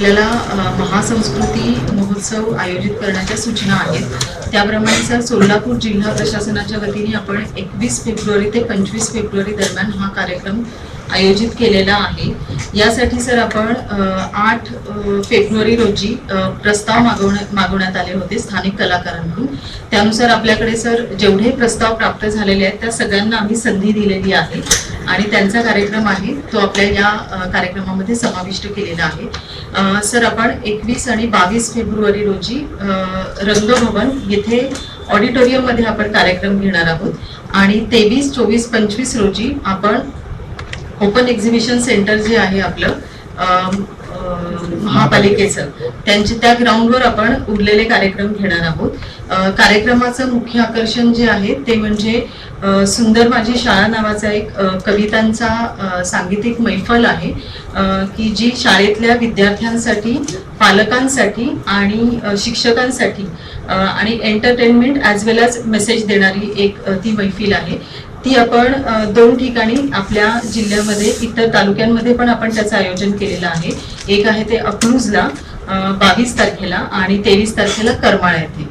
आपल्याला महासंस्कृती महोत्सव आयोजित करण्याच्या सूचना आहेत. त्याप्रमाणे सर सोलापूर जिल्हा प्रशासनाच्या वतीने आपण एकवीस फेब्रुवारी ते पंचवीस फेब्रुवारी दरम्यान हा कार्यक्रम आयोजित केलेला आहे. यासाठी सर आपण आठ फेब्रुवारी रोजी प्रस्ताव मागवण्या मागवण्यात आले होते स्थानिक कलाकारांकडून. त्यानुसार आपल्याकडे सर जेवढे प्रस्ताव प्राप्त झालेले आहेत त्या सगळ्यांना आम्ही संधी दिलेली आहे. आणि त्यांचा कार्यक्रम आहे तो आपल्या या कार्यक्रमामध्ये समाविष्ट केलेला आहे. सर आपण एकवीस आणि बावीस फेब्रुवारी रोजी रंगभवन येथे ऑडिटोरियममध्ये आपण कार्यक्रम घेणार आहोत. आणि तेवीस चोवीस पंचवीस रोजी आपण ओपन एक्झिबिशन सेंटर जे आहे आपलं महापालिकेचं. त्यांचे त्या ग्राउंडवर आपण उरलेले कार्यक्रम घेणार आहोत. कार्यक्रमाचं मुख्य आकर्षण जे आहे ते म्हणजे सुंदर माझी शाळा नावाचा एक कवितांचा सांगीतिक मैफल आहे. की जी शाळेतल्या विद्यार्थ्यांसाठी पालकांसाठी आणि शिक्षकांसाठी आणि entertainment as well as message देणारी एक ती मैफिल आहे. ती आपण दोन ठिकाणी आपल्या जिल्ह्यामध्ये इतर तालुक्यांमध्ये पण आपण त्याचं आयोजन केलेलं आहे. एक आहे ते अकलूजला बावीस तारखेला आणि तेवीस तारखेला करमाळा येथे.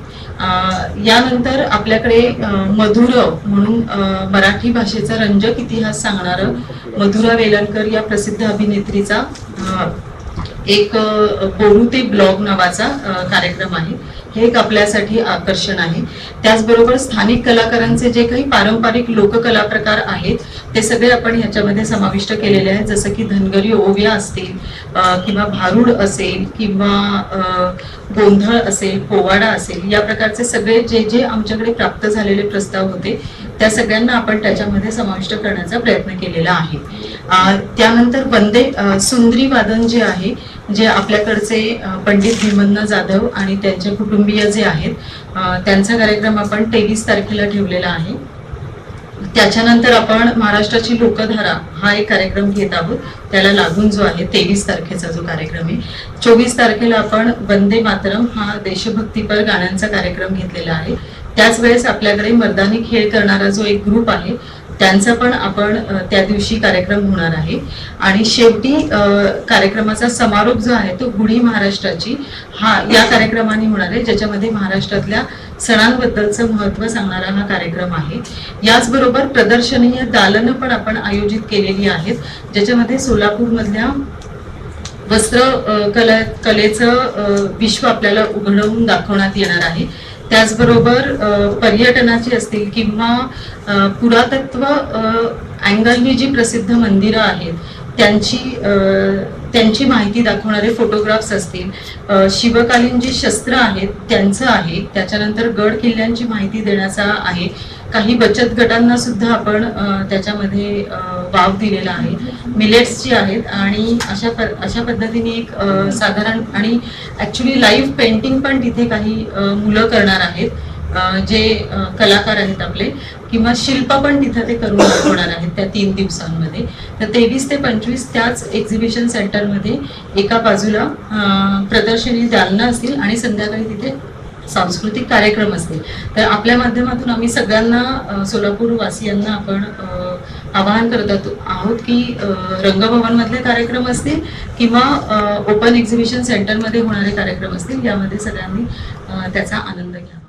यानंतर आपल्याकडे मधुरव म्हणून मराठी भाषेचा रंजक इतिहास सांगणारं मधुरा वेलणकर या प्रसिद्ध अभिनेत्रीचा एक बोरू ते ब्लॉग नावाचा कार्यक्रम आहे. हे एक आपल्यासाठी आकर्षण आहे. त्याचबरोबर स्थानिक कलाकारांचे जे काही पारंपरिक लोककला प्रकार आहेत ते सगळे आपण ह्याच्यामध्ये समाविष्ट केलेले आहेत. जसं की धनगरी ओव्या असतील किंवा भारूड असेल किंवा गोंधळ असेल पोवाडा असेल या प्रकारचे सगळे जे जे आमच्याकडे प्राप्त झालेले प्रस्ताव होते त्या सगळ्यांना आपण त्याच्यामध्ये समाविष्ट करण्याचा प्रयत्न केलेला आहे. त्यानंतर वंदे सुंदरी वादन जे आहे जे आपल्याकडचे पंडित भीमन्ना जाधव आणि त्यांचे कुटुंबीय जे आहेत त्यांचा कार्यक्रम आपण तेवीस तारखेला ठेवलेला आहे. त्याच्यानंतर आपण महाराष्ट्राची लोकधारा हा एक कार्यक्रम घेत आहोत. त्याला लागून जो आहे तेवीस तारखेचा जो कार्यक्रम आहे. चोवीस तारखेला आपण वंदे मातरम हा देशभक्तीपर गाण्यांचा कार्यक्रम घेतलेला आहे. त्याच वेळेस आपल्याकडे मर्दानी खेळ करणारा जो एक ग्रुप आहे त्यांचा पण आपण त्या दिवशी कार्यक्रम होणार आहे. आणि शेवटी कार्यक्रमाचा समारोप जो आहे तो गुढी महाराष्ट्राची हा या कार्यक्रमाने होणार आहे. ज्याच्यामध्ये महाराष्ट्रातल्या सणांबद्दलचं महत्त्व सांगणारा हा कार्यक्रम आहे. याचबरोबर प्रदर्शनीय दालनं पण आपण आयोजित केलेली आहेत. ज्याच्यामध्ये सोलापूरमधल्या वस्त्र कला कलेचं विश्व आपल्याला उघडवून दाखवण्यात येणार आहे. त्याचबरोबर पर्यटनाची असतील किंवा पुरातत्व अँगलनी जी प्रसिद्ध मंदिरं आहेत त्यांची त्यांची माहिती दाखवणारे फोटोग्राफ्स असतील शिवकालीन जी शस्त्र आहेत त्यांचं आहे त्याच्यानंतर गड किल्ल्यांची माहिती देण्याचा आहे काही बचत गटांना सुद्धा आपण त्याच्यामध्ये वाव दिलेला आहे. मिलेट्स जी आहेत आणि अशा प अशा पद्धतीने एक साधारण आणि ॲक्च्युली लाईव्ह पेंटिंग पण तिथे काही मुलं करणार आहेत. जे कलाकार आहेत आपले किंवा शिल्प पण तिथं ते करून दाखवणार आहेत त्या तीन दिवसांमध्ये. तर तेवीस ते पंचवीस त्याच एक्झिबिशन सेंटरमध्ये एका बाजूला प्रदर्शनी दालनं असतील आणि संध्याकाळी तिथे सांस्कृतिक कार्यक्रम असतील. तर आपल्या माध्यमातून आम्ही सगळ्यांना सोलापूर वासियांना आपण आवाहन करत आहोत- आहोत की रंगभवनमधले कार्यक्रम असतील किंवा ओपन एक्झिबिशन सेंटरमध्ये होणारे कार्यक्रम असतील यामध्ये सगळ्यांनी त्याचा आनंद घ्यावा.